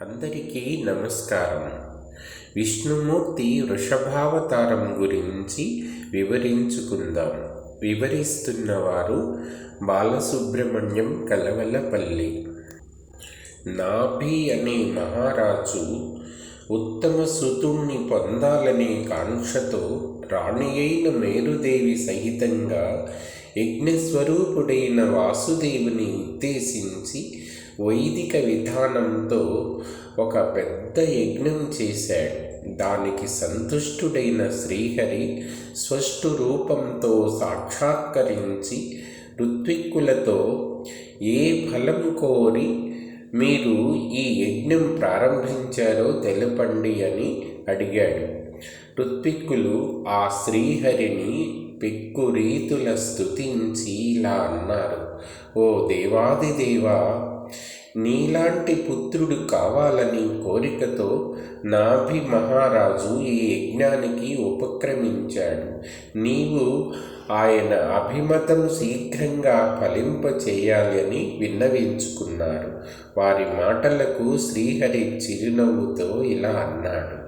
అందరికీ నమస్కారం. విష్ణుమూర్తి వృషభావతారం గురించి వివరించుకుందాం. వివరిస్తున్నవారు బాలసుబ్రహ్మణ్యం కలవలపల్లి. నాభి అనే మహారాజు ఉత్తమ సుతుణ్ణి పొందాలనే కాంక్షతో రాణి అయిన మేరుదేవి సహితంగా యజ్ఞస్వరూపుడైన వాసుదేవుని ఉద్దేశించి వైదిక విధానంతో ఒక పెద్ద యజ్ఞం చేశాడు. దానికి సంతుష్టుడైన శ్రీహరి స్వష్టు రూపంతో సాక్షాత్కరించి ఋత్విక్కులతో ఏ ఫలం కోరి మీరు ఈ యజ్ఞం ప్రారంభించారో తెలపండి అని అడిగాడు. ఋత్విక్కులు ఆ శ్రీహరిని పెక్కు రీతుల స్థుతించి ఇలా అన్నారు ఓ దేవాదిదేవా నీలాంటి పుత్రుడు కావాలని కోరికతో నాభి మహారాజు ఈ యజ్ఞానికి ఉపక్రమించాడు. నీవు ఆయన అభిమతం శీఘ్రంగా ఫలింప విన్నవించుకున్నారు. వారి మాటలకు శ్రీహరి చిరునవ్వుతో ఇలా అన్నాడు.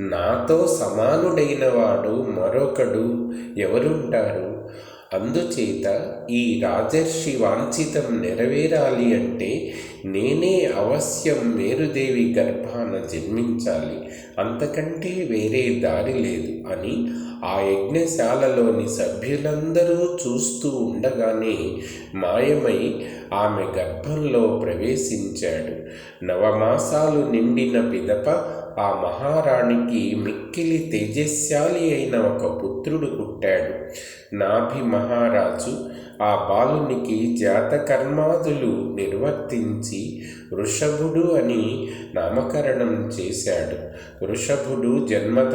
నాతో సమానుడైన వాడు మరొకడు ఎవరుంటారు? అందుచేత ఈ రాజర్షి వాంఛితం నెరవేరాలి అంటే నేనే అవశ్యం మేరుదేవి గర్భాన జన్మించాలి. అంతకంటే వేరే దారి లేదు అని ఆ యజ్ఞశాలలోని సభ్యులందరూ చూస్తూ ఉండగానే మాయమై ఆమె గర్భంలో ప్రవేశించాడు. నవమాసాలు నిండిన పిదప ఆ మహారాణికి మిక్కిలి తేజస్శాలి అయిన ఒక పుత్రుడు పుట్టాడు. నాభి మహారాజు ఆ బాలునికి జాతకర్మాదులు నిర్వర్తించి వృషభుడు అని నామకరణం చేశాడు. వృషభుడు జన్మత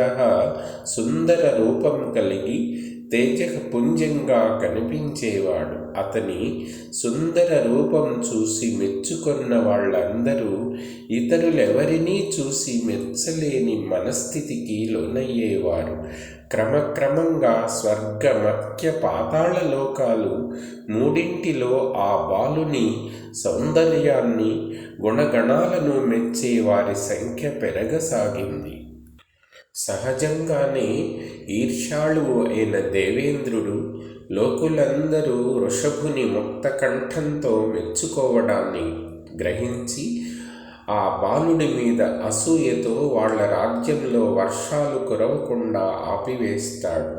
సుందర రూపం కలిగి తేజపుంజంగా కనిపించేవాడు. అతని సుందర రూపం చూసి మెచ్చుకొన్న వాళ్ళందరూ ఇతరులెవరినీ చూసి మెచ్చలేని మనస్థితికి లోనయ్యేవారు. క్రమక్రమంగా స్వర్గ మత్య పాతాళ లోకాలు మూడింటిలో ఆ బాలుని సౌందర్యాన్ని గుణగణాలను మెచ్చే వారి సంఖ్య పెరగసాగింది. సహజంగానే ఈర్ష్యాళువు అయిన దేవేంద్రుడు లోకులందరూ వృషభుని ముక్త కంఠంతో మెచ్చుకోవడాన్ని గ్రహించి ఆ బాలుడి మీద అసూయతో వాళ్ళ రాజ్యంలో వర్షాలు కురవకుండా ఆపివేస్తాడు.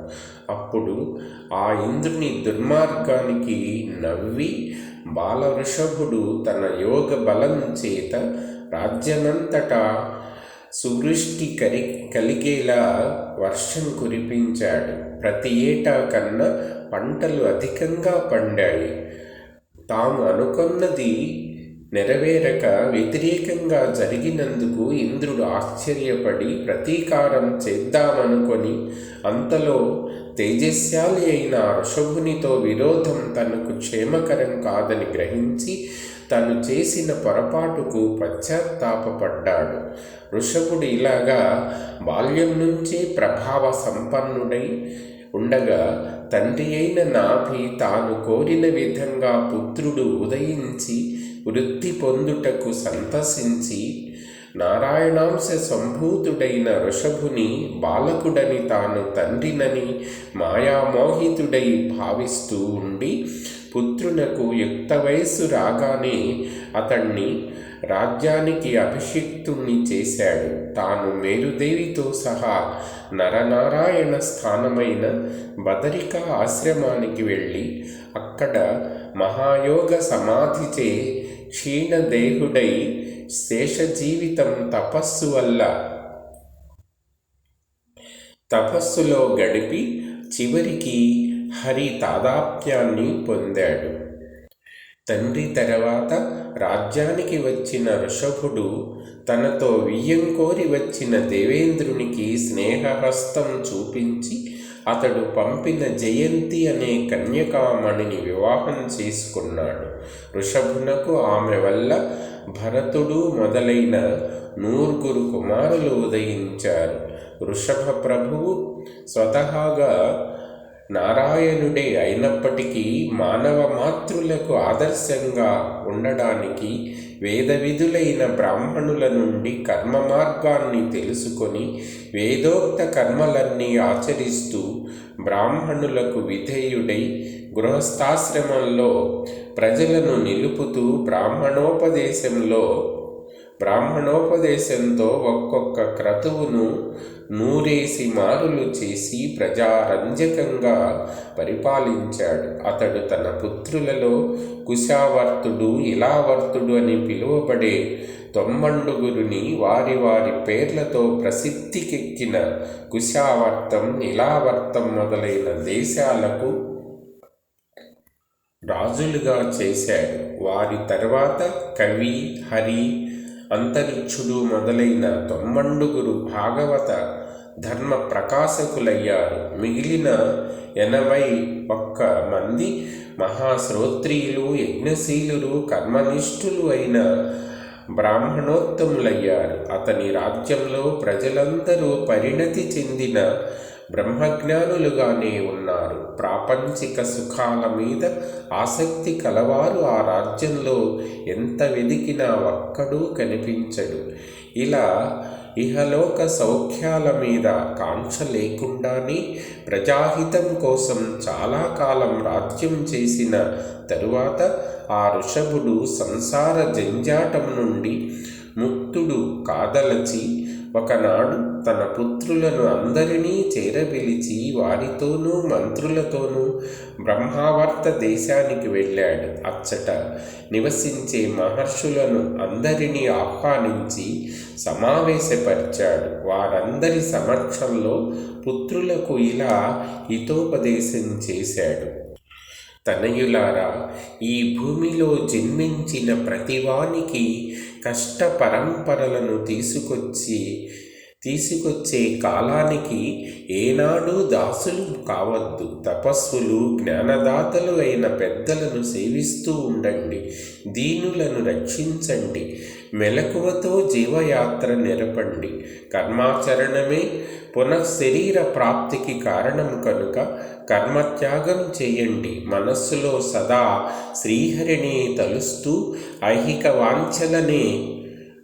అప్పుడు ఆ ఇంద్రుని దుర్మార్గానికి నవ్వి బాలవృషభుడు తన యోగ బలం చేత రాజ్యమంతటా సువృష్టి కలి కలిగేలా వర్షం కురిపించాడు. ప్రతి ఏటా కన్నా పంటలు అధికంగా పండాయి. తాము అనుకున్నది నెరవేరక వ్యతిరేకంగా జరిగినందుకు ఇంద్రుడు ఆశ్చర్యపడి ప్రతీకారం చేద్దామనుకొని అంతలో తేజస్యాలి అయిన ఋషభునితో విరోధం తనకు క్షేమకరం కాదని గ్రహించి తను చేసిన పొరపాటుకు పశ్చాత్తాపడ్డాడు ఋషభుడు ఇలాగా బాల్యం నుంచే ప్రభావ సంపన్నుడై ఉండగా తండ్రి అయిన నాభి తాను కోరిన విధంగా పుత్రుడు ఉదయించి వృత్తి పొందుటకు సంతసించి నారాయణాంశ సంభూతుడైన ఋషభుని బాలకుడని తాను తండ్రినని మాయామోహితుడై భావిస్తూ ఉండి పుత్రునకు యుక్త వయస్సు రాగానే అతణ్ణి రాజ్యానికి అభిషిక్తుణ్ణి చేశాడు. తాను మేరుదేవితో సహా నరనారాయణ స్థానమైన బదరికా ఆశ్రమానికి వెళ్ళి అక్కడ మహాయోగ సమాధిచే క్షీణదేహుడై శేష జీవితం తపస్సు వల్ల తపస్సులో గడిపి చివరికి హరి తాదాప్యాన్ని పొందాడు. తండ్రి తర్వాత రాజ్యానికి వచ్చిన ఋషభుడు తనతో వియ్యం కోరి వచ్చిన దేవేంద్రునికి స్నేహహస్తం చూపించి అతడు పంపిన జయంతి అనే కన్యకామణిని వివాహం చేసుకున్నాడు. ఋషభునకు ఆమె వల్ల భరతుడు మొదలైన నూరుగురు కుమారులు ఉదయించారు. వృషభ ప్రభువు స్వతహాగా నారాయణుడే అయినప్పటికీ మానవ మాతృలకు ఆదర్శంగా ఉండడానికి వేద విధులైన బ్రాహ్మణుల నుండి కర్మ మార్గాన్ని తెలుసుకొని వేదోక్త కర్మలన్నీ ఆచరిస్తూ బ్రాహ్మణులకు విధేయుడై గృహస్థాశ్రమంలో ప్రజలను నిలుపుతూ బ్రాహ్మణోపదేశంలో బ్రాహ్మణోపదేశంతో ఒక్కొక్క క్రతువును నూరేసి మారులు చేసి ప్రజారంజకంగా పరిపాలించాడు. అతడు తన పుత్రులలో కుశావర్తుడు ఇలావర్తుడు అని పిలువబడే తొమ్మండుగురుని వారి వారి పేర్లతో ప్రసిద్ధికెక్కిన కుశావర్తం ఇలావర్తం మొదలైన దేశాలకు రాజులుగా చేశాడు. వారి తర్వాత కవి హరి అంతరిక్షుడు మొదలైన తొమ్మండుగురు భాగవత ధర్మ ప్రకాశకులయ్యారు మిగిలిన ఎనభై ఒక్క మంది మహాశ్రోత్రియులు యజ్ఞశీలురు కర్మనిష్ఠులు అయిన బ్రాహ్మణోత్తములయ్యారు. అతని రాజ్యంలో ప్రజలందరూ పరిణతి చెందిన బ్రహ్మజ్ఞానులుగానే ఉన్నారు ప్రాపంచిక సుఖాల మీద ఆసక్తి కలవారు ఆ రాజ్యంలో ఎంత వెదికినా ఒక్కడూ కనిపించడు. ఇలా ఇహలోక సౌఖ్యాల మీద కాంక్ష లేకుండానే ప్రజాహితం కోసం చాలా కాలం రాజ్యం చేసిన తరువాత ఆ ఋషభుడు సంసార జంజాటం నుండి ముక్తుడు కాదలచి ఒకనాడు తన పుత్రులను అందరినీ చేరపిలిచి వారితోనూ మంత్రులతోనూ బ్రహ్మావర్త దేశానికి వెళ్ళాడు. అచ్చట నివసించే మహర్షులను అందరినీ ఆహ్వానించి సమావేశపరిచాడు. వారందరి సమక్షంలో పుత్రులకు ఇలా హితోపదేశం చేశాడు. తనయులారా ఈ భూమిలో జన్మించిన ప్రతివానికి కష్ట పరంపరలను తీసుకొచ్చి తీసుకొచ్చే కాలానికి ఏనాడు దాసులు కావద్దు. తపస్సులు జ్ఞానదాతలు అయిన పెద్దలను సేవిస్తూ ఉండండి. దీనులను రక్షించండి. మెలకువతో జీవయాత్ర నెరపండి. కర్మాచరణమే పునఃశరీర ప్రాప్తికి కారణం కనుక కర్మత్యాగం చేయండి. మనస్సులో సదా శ్రీహరిని తలుస్తూ ఐహిక వాంఛలనే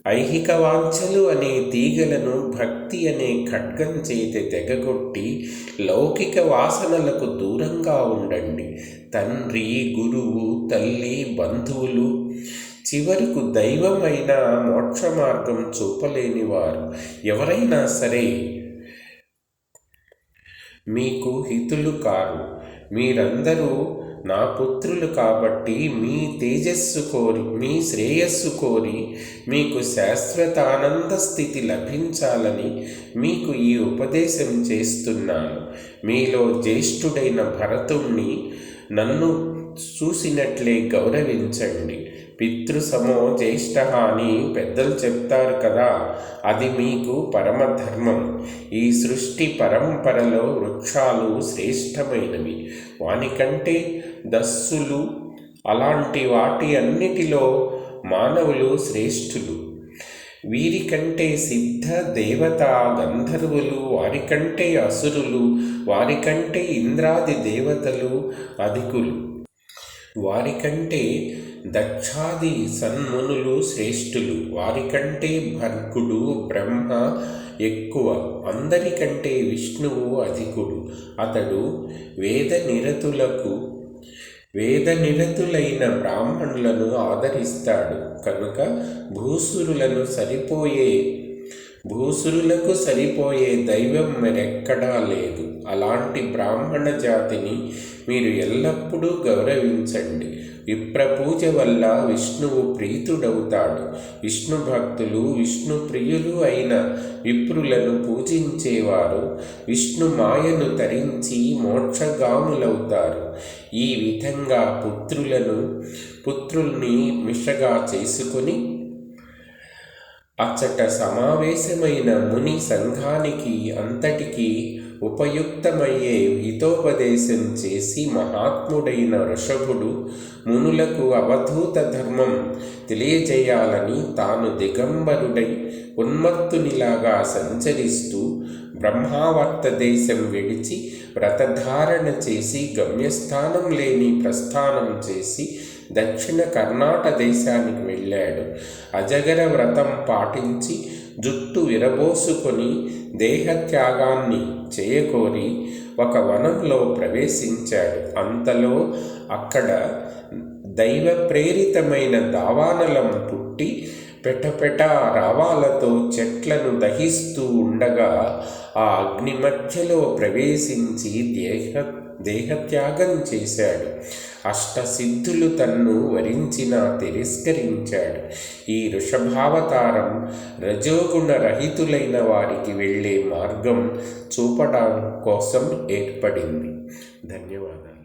ఐహిక వాంఛలు అనే తీగలను భక్తి అనే ఖడ్గం చేతి తెగగొట్టి లౌకిక వాసనలకు దూరంగా ఉండండి. తండ్రి గురువు తల్లి బంధువులు చివరకు దైవమైన మోక్ష మార్గం చూపలేని వారు ఎవరైనా సరే మీకు హితులు కారు. మీరందరూ నా పుత్రులు కాబట్టి మీ తేజస్సు కోరి మీ శ్రేయస్సు కోరి మీకు శాశ్వతానంద స్థితి లభించాలని మీకు ఈ ఉపదేశం చేస్తున్నాను. మీలో జ్యేష్ఠుడైన భరతుణ్ణి నన్ను చూసినట్లే గౌరవించండి. పితృసమో జ్యేష్ఠ అని పెద్దలు చెప్తారు కదా అది మీకు పరమధర్మం. ఈ సృష్టి పరంపరలో వృక్షాలు శ్రేష్టమైనవి. వానికంటే దస్సులు అలాంటి వాటి అన్నిటిలో మానవులు శ్రేష్ఠులు. వీరికంటే సిద్ధ దేవత గంధర్వులు వారికంటే అసురులు వారికంటే ఇంద్రాది దేవతలు అధికులు. వారికంటే దక్షాది సన్మునులు శ్రేష్ఠులు వారికంటే భర్గుడు బ్రహ్మ ఎక్కువ అందరికంటే విష్ణువు అధికుడు. అతడు వేద నిరతులకు వేద నిరతులైన బ్రాహ్మణులను ఆదరిస్తాడు. కనుక భూసురులను సరిపోయే భూసురులకు సరిపోయే దైవం మరెక్కడా లేదు. అలాంటి బ్రాహ్మణ జాతిని మీరు ఎల్లప్పుడూ గౌరవించండి. విప్రపూజ వల్ల విష్ణువు ప్రీతుడవుతాడు. విష్ణు భక్తులు విష్ణు ప్రియులు అయిన విప్రులను పూజించేవారు. విష్ణు మాయను తరించి మోక్షగాములవుతారు. ఈ విధంగా పుత్రులను పుత్రుల్ని మిషగా చేసుకుని అచ్చట సమావేశమైన ముని సంఘానికి అంతటికీ ఉపయుక్తమయ్యే హితోపదేశం చేసి మహాత్ముడైన ఋషభుడు మునులకు అవధూత ధర్మం తెలియజేయాలని తాను దిగంబరుడై ఉన్మత్తునిలాగా సంచరిస్తూ బ్రహ్మావర్త దేశం విడిచి వ్రతధారణ చేసి గమ్యస్థానం లేని ప్రస్థానం చేసి దక్షిణ కర్ణాట దేశానికి వెళ్ళాడు. అజగర వ్రతం పాటించి జుట్టు విరబోసుకొని దేహత్యాగాన్ని చేయకోరి ఒక వనంలో ప్రవేశించాడు. అంతలో అక్కడ దైవ ప్రేరితమైన దావానలం పుట్టి పెటపెట రావాలతో చెట్లను దహిస్తూ ఉండగా ఆ అగ్ని మధ్యలో ప్రవేశించి దేహ దేహత్యాగం చేశాడు. అష్టసిద్ధులు తన్ను వరించినా తిరస్కరించాడు. ఈ వృషభావతారం రజోగుణ రహితులైన వారికి వెళ్ళే మార్గం చూపడం కోసం ఏర్పడింది. ధన్యవాదాలు.